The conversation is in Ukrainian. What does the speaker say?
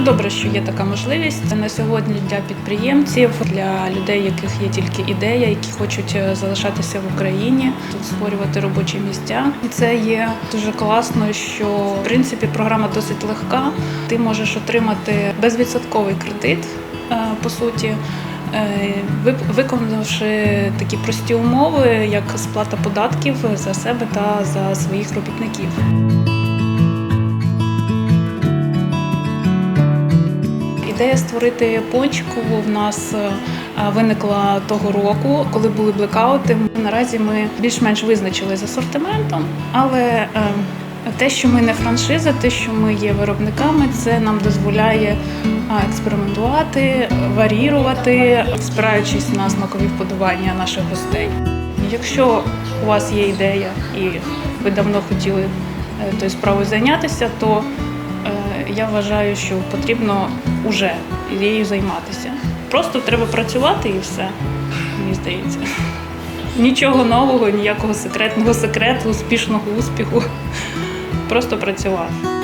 добре, що є така можливість. На сьогодні для підприємців, для людей, яких є тільки ідея, які хочуть е, залишатися в Україні, тут створювати робочі місця. І це є дуже класно, що в принципі програма досить легка. Ти можеш отримати безвідсотковий кредит, е, по суті. е, Виконавши такі прості умови, як сплата податків за себе та за своїх робітників. Ідея створити почку в нас е, виникла того року, коли були блекаути. Наразі ми більш-менш визначили з асортиментом, але е, те, що ми не франшиза, те, що ми є виробниками, це нам дозволяє експериментувати, варірувати, спираючись на смакові вподобання наших гостей. Якщо у вас є ідея і ви давно хотіли е, тою справою зайнятися, то е, я вважаю, що потрібно вже нею займатися. Просто треба працювати і все, мені здається. Нічого нового, ніякого секретного секрету, успішного успіху. Просто працювати.